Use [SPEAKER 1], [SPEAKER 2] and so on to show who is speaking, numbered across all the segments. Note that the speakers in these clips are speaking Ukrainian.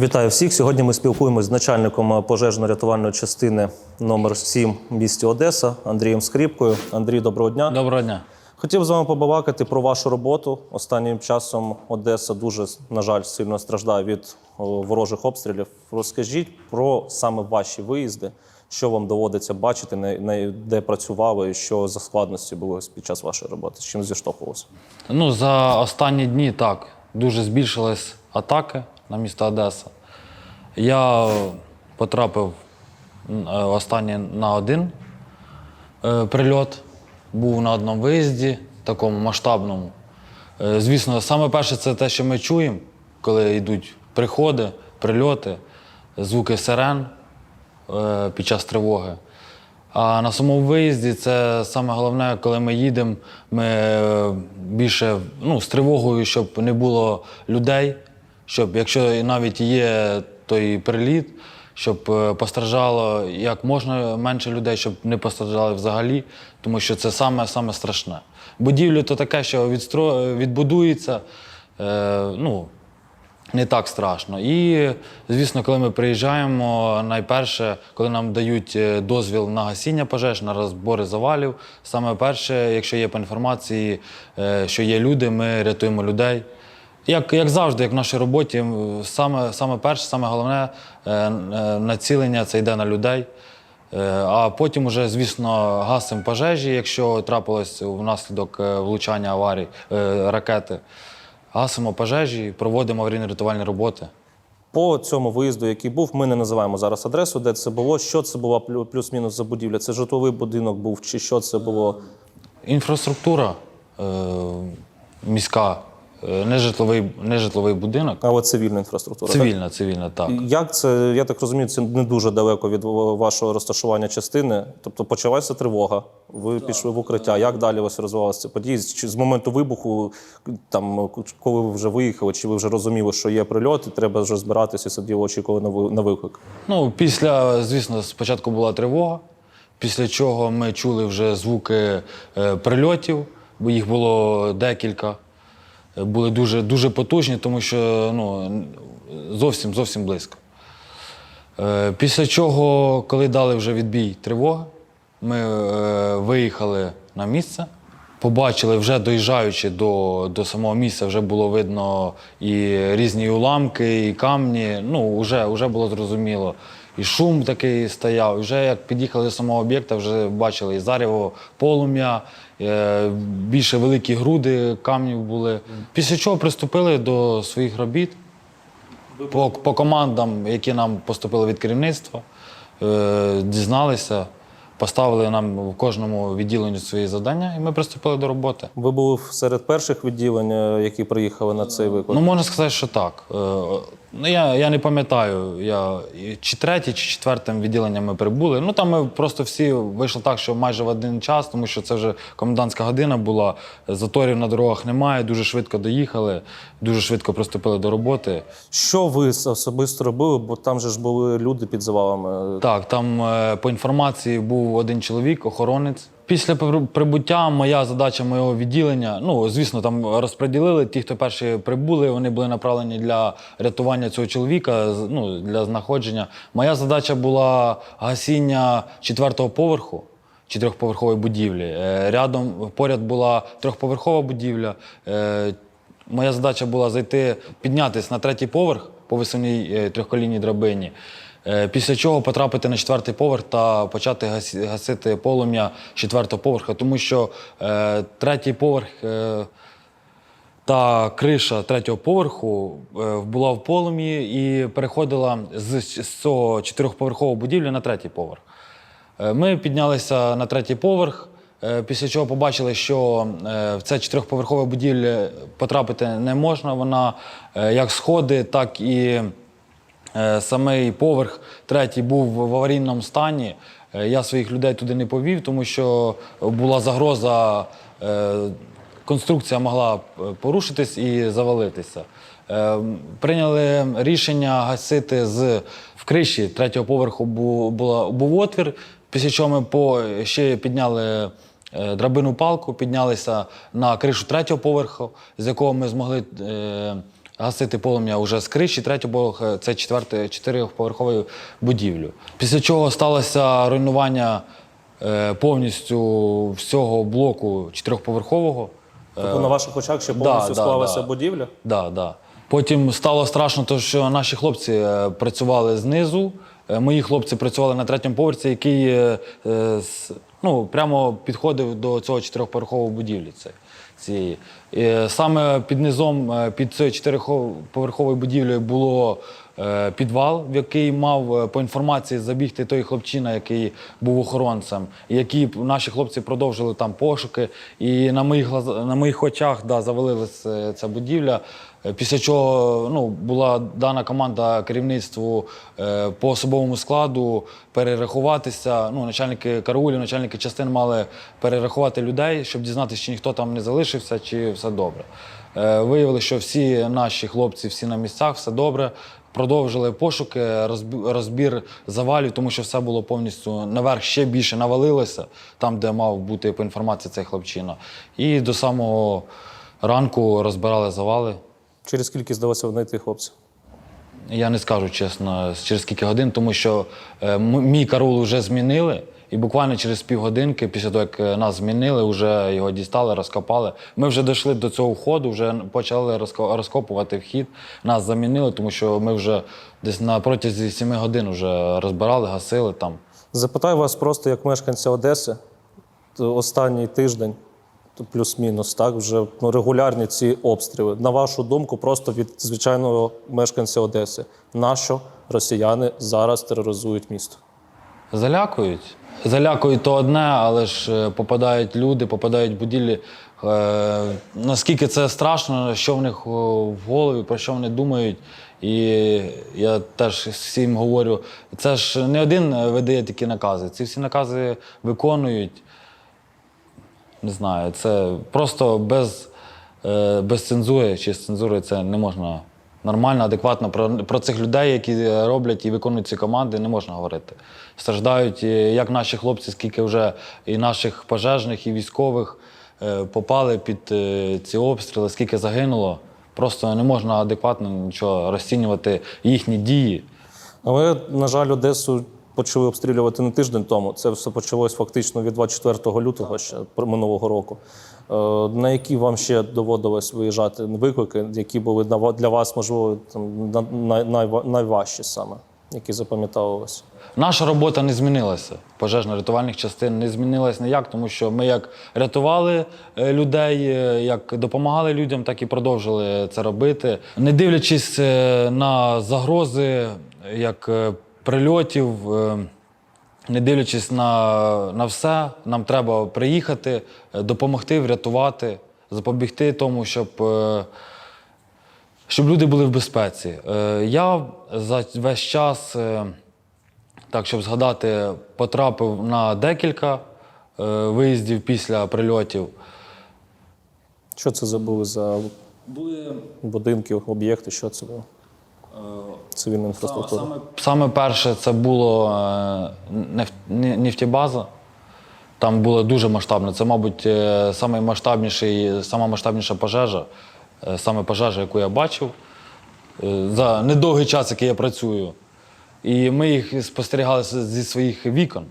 [SPEAKER 1] Вітаю всіх. Сьогодні ми спілкуємося з начальником пожежно-рятувальної частини номер 7 в місті Одеса Андрієм Скрипкою. Андрій, доброго дня.
[SPEAKER 2] Доброго дня.
[SPEAKER 1] Хотів з вами побалакати про вашу роботу. Останнім часом Одеса дуже, на жаль, сильно страждає від ворожих обстрілів. Розкажіть про саме ваші виїзди, що вам доводиться бачити, на- де працювали, і що за складності були під час вашої роботи, з чим зіштовхувалися?
[SPEAKER 2] Ну, за останні дні так дуже збільшились атаки на місто Одеса. Я потрапив е, на один е, прильот. Був на одному виїзді, такому масштабному. Е, Звісно, саме перше це те, що ми чуємо, коли йдуть приходи, прильоти, звуки сирен під час тривоги. А на самому виїзді це саме головне, коли ми їдемо, ми більше ну, з тривогою, щоб не було людей, щоб якщо навіть є той приліт, щоб е, постраждало як можна менше людей, щоб не постраждали взагалі, тому що це саме, саме страшне. Будівлю то таке, що відстро... відбудується. Е, ну, не так страшно. І, звісно, коли ми приїжджаємо, найперше, коли нам дають е, дозвіл на гасіння пожеж, на розбори завалів, саме перше, якщо є по інформації, е, що є люди, ми рятуємо людей. Як, як завжди, як в нашій роботі, саме, саме перше, саме головне е, е, націлення це йде на людей. Е, А потім уже, звісно, гасимо пожежі, якщо трапилось внаслідок влучання аварій ракети. Гасимо пожежі, проводимо аварійно-рятувальні роботи.
[SPEAKER 1] По цьому виїзду, який був, ми не називаємо зараз адресу, де це було. Що це була плюс-мінус за будівля? Це житловий будинок був, чи що це було?
[SPEAKER 2] Інфраструктура е, міська, нежитловий, нежитловий будинок.
[SPEAKER 1] А от цивільна інфраструктура. так?
[SPEAKER 2] Цивільна, цивільна, так.
[SPEAKER 1] Як це, я так розумію, це не дуже далеко від вашого розташування частини. Тобто почалася тривога, ви пішли в укриття. Як далі ось розвивалися події? Чи з моменту вибуху, там, коли ви вже виїхали, чи ви вже розуміли, що є прильот, і треба вже збиратися і сиділи, очікували на виклик?
[SPEAKER 2] Ну, після, звісно, спочатку була тривога, після чого ми чули вже звуки е, прильотів, бо їх було декілька. Були дуже, дуже потужні, тому що ну, зовсім зовсім близько. Е, Після чого, коли дали вже відбій тривоги, ми е, виїхали на місце. Побачили, вже доїжджаючи до, до самого місця, вже було видно і різні уламки, і камні. Ну, вже, вже було зрозуміло. І шум такий стояв. І вже як під'їхали до самого об'єкта, вже бачили і зарево, полум'я, е, більше великі груди камнів були. Після чого приступили до своїх робіт по, по командам, які нам поступили від керівництва, е, дізналися, поставили нам в кожному відділенні свої завдання, і ми приступили до роботи.
[SPEAKER 1] Ви були серед перших відділень, е, які приїхали на цей виклик?
[SPEAKER 2] Ну, можна сказати, що так. Ну, я, я не пам'ятаю, я, чи третє, чи четвертим відділенням ми прибули. Ну там ми просто всі вийшло так, що майже в один час, тому що це вже комендантська година була. Заторів на дорогах немає, дуже швидко доїхали, дуже швидко приступили до роботи.
[SPEAKER 1] Що ви особисто робили? Бо там же ж були люди під завалами.
[SPEAKER 2] Так, там е, по інформації був один чоловік, охоронець. Після прибуття моя задача моєго відділення. Ну, звісно, там розподілили. Ті, хто перші прибули, вони були направлені для рятування цього чоловіка, ну, для знаходження. Моя задача була гасіння четвертого поверху. Чотирьохповерхової будівлі. Е, Рядом поряд була трьохповерхова будівля. Е, Моя задача була зайти, піднятися на третій поверх по висуній е, трьохколінній драбині. Е, Після чого потрапити на четвертий поверх та почати гасити полум'я четвертого поверха, тому що е, третій поверх е, та криша третього поверху була в полум'ї і переходила з, цього чотирьохповерхового будівлі на третій поверх. Ми піднялися на третій поверх, після чого побачили, що в це чотирьохповерхове будівля потрапити не можна. Вона як сходи, так і самий поверх третій був в аварійному стані. Е, Я своїх людей туди не повів, тому що була загроза. е, Конструкція могла е, порушитись і завалитися. Е, Прийняли рішення гасити з в криші третього поверху бу- була, був отвір, після чого ми по, ще підняли е, драбину палку, піднялися на кришу третього поверху, з якого ми змогли е, гасити полум'я вже з криші, третій поверх е, це чотириповерхової будівлі. Після чого сталося руйнування е, повністю всього блоку чотирьохповерхового.
[SPEAKER 1] Тобто на ваших очах ще повністю
[SPEAKER 2] да,
[SPEAKER 1] склалася
[SPEAKER 2] да.
[SPEAKER 1] будівля?
[SPEAKER 2] Да, да. Потім стало страшно, тому що наші хлопці е, працювали знизу. Е, Мої хлопці працювали на третьому поверсі, який е, е, ну, прямо підходив до цього чотирьохповерхової будівлі. Це, цієї. І саме під низом, е, під цією чотириповерховою будівлею було е, підвал, в який мав е, по інформації забігти той хлопчина, який був охоронцем, які наші хлопці продовжили там пошуки. І на моїх, на моїх очах да, завалилася е, ця будівля. Е, Після чого ну, була дана команда керівництву е, по особовому складу перерахуватися. Ну, начальники караулів, начальники частин мали перерахувати людей, щоб дізнатися, чи ніхто там не залишився, чи все добре. Е, виявили, що всі наші хлопці, всі на місцях, все добре. Продовжили пошуки, розб- розбір завалів, тому що все було повністю наверх ще більше навалилося, там, де мав бути по інформації цей хлопчина. І до самого ранку розбирали завали.
[SPEAKER 1] Через скільки здалося знайти хлопців?
[SPEAKER 2] Я не скажу чесно, через скільки годин, тому що е, мій караул вже змінили, і буквально через півгодинки, після того, як е, нас змінили, вже його дістали, розкопали. Ми вже дійшли до цього входу, вже почали розкопувати вхід. Нас замінили, тому що ми вже десь на протязі 7 годин вже розбирали, гасили там.
[SPEAKER 1] Запитаю вас просто як мешканця Одеси. Останній тиждень, плюс-мінус, так, вже ну, регулярні ці обстріли. На вашу думку, просто від звичайного мешканця Одеси. Нащо росіяни зараз тероризують місто?
[SPEAKER 2] Залякують. Залякують то одне, але ж е, попадають люди, попадають будівлі. Е, наскільки це страшно, що в них в голові, про що вони думають. І я теж всім говорю, це ж не один е, видає такі накази. Ці всі накази виконують. Не знаю, це просто без, е, без цензури чи з цензурою це не можна нормально, адекватно про, про цих людей, які роблять і виконують ці команди, не можна говорити. Страждають е, як наші хлопці, скільки вже і наших пожежних, і військових е, попали під ці обстріли, скільки загинуло. Просто не можна адекватно нічого розцінювати їхні дії.
[SPEAKER 1] Але, на жаль, Одесу почали обстрілювати не тиждень тому. Це все почалось фактично від 24 лютого ще минулого року. Е, На які вам ще доводилось виїжджати виклики, які були для вас, можливо, там, на- най- найва- найважчі саме, які запам'ятовувалися?
[SPEAKER 2] Наша робота не змінилася. Пожежно-рятувальних частин не змінилась ніяк, тому що ми як рятували е, людей, е, як допомагали людям, так і продовжили це робити. Не дивлячись на загрози, як прильотів. е, Не дивлячись на, на все, нам треба приїхати, е, допомогти, врятувати, запобігти тому, щоб е, щоб люди були в безпеці. Я за весь час, так щоб згадати, потрапив на декілька виїздів після прильотів.
[SPEAKER 1] Що це за були за
[SPEAKER 2] Були
[SPEAKER 1] будинки, об'єкти? Що це було? Цивільна інфраструктура.
[SPEAKER 2] Саме, саме перше це було е, неф- не- нефтебаза. Там було дуже масштабно. Це, мабуть, е, самий масштабніший, сама масштабніша пожежа, е, саме пожежа, яку я бачив е, за недовгий час, який я працюю. І ми їх спостерігали зі своїх вікон.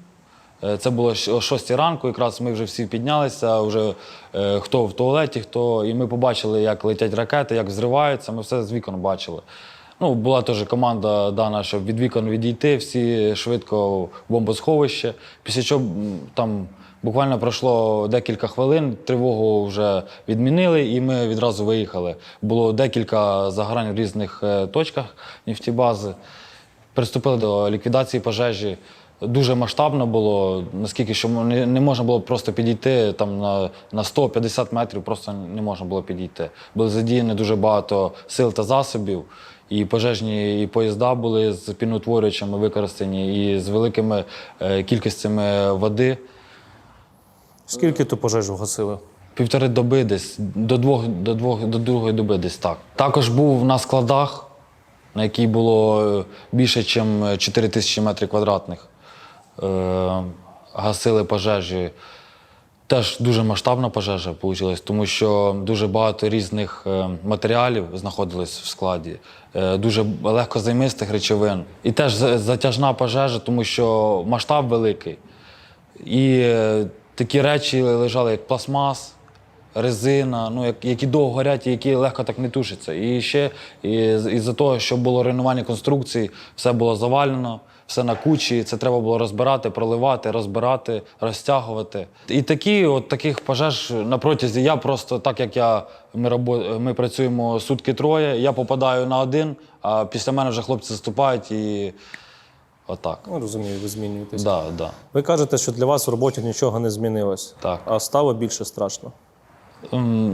[SPEAKER 2] Е, Це було о 6 ранку, якраз ми вже всі піднялися, вже е, хто в туалеті, хто. І ми побачили, як летять ракети, як взриваються. Ми все з вікон бачили. Ну, була теж команда дана, щоб від вікон відійти, всі швидко в бомбосховище. Після чого там буквально пройшло декілька хвилин, тривогу вже відмінили, і ми відразу виїхали. Було декілька загорань в різних е, точках нефтібази. Приступили до ліквідації пожежі. Дуже масштабно було, наскільки що не, не можна було просто підійти там на, на 150 метрів, просто не можна було підійти. Були задіяні дуже багато сил та засобів, і пожежні і поїзда були з піноутворювачами використані, і з великими е, кількостями води.
[SPEAKER 1] Скільки ту пожежу гасили?
[SPEAKER 2] Півтори доби десь, до двох, до двох, до другої доби десь так. Також був на складах, на якій було е, більше, ніж 4 тисячі метрів квадратних. Е, гасили пожежі. Теж дуже масштабна пожежа вийшла, тому що дуже багато різних е, матеріалів знаходилось в складі, е, дуже легко займистих речовин. І теж затяжна пожежа, тому що масштаб великий. І такі речі лежали, як пластмас, резина, ну, які довго горять і які легко так не тушаться. І ще із-за того, що було руйнування конструкцій, все було завалено, все на кучі. Це треба було розбирати, проливати, розбирати, розтягувати. І такі, от таких пожеж на протязі я просто, так як я ми, рабо- ми працюємо сутки троє, я попадаю на один, а після мене вже хлопці заступають і отак.
[SPEAKER 1] Ну, розумію, ви змінюєтесь.
[SPEAKER 2] Да, да.
[SPEAKER 1] Ви кажете, що для вас в роботі нічого не змінилось,
[SPEAKER 2] Так.
[SPEAKER 1] а стало більше страшно.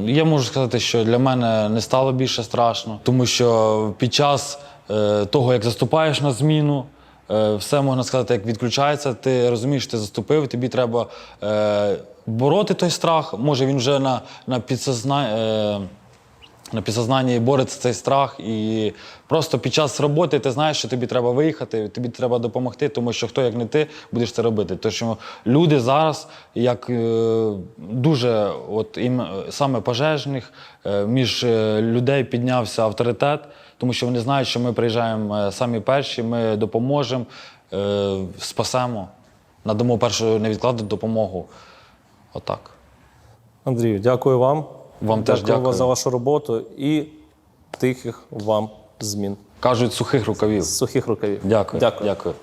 [SPEAKER 2] Я можу сказати, що для мене не стало більше страшно, тому що під час е, того, як заступаєш на зміну, все можна сказати, як відключається, ти розумієш, ти заступив, тобі треба е, бороти той страх. Може він вже на, на підсознання. е, на підсознанні бореться цей страх, і просто під час роботи ти знаєш, що тобі треба виїхати, тобі треба допомогти, тому що хто як не ти будеш це робити. Тому що люди зараз, як е, дуже, от їм саме пожежних, е, між е, людей піднявся авторитет, тому що вони знають, що ми приїжджаємо е, самі перші, ми допоможемо, е, спасемо, надамо першу невідкладну допомогу. Отак.
[SPEAKER 1] Андрію, дякую вам.
[SPEAKER 2] Вам теж
[SPEAKER 1] дякую.
[SPEAKER 2] дякую.
[SPEAKER 1] за вашу роботу і тихих вам змін.
[SPEAKER 2] Кажуть, сухих рукавів.
[SPEAKER 1] Сухих рукавів.
[SPEAKER 2] Дякую.
[SPEAKER 1] Дякую.
[SPEAKER 2] Дякую.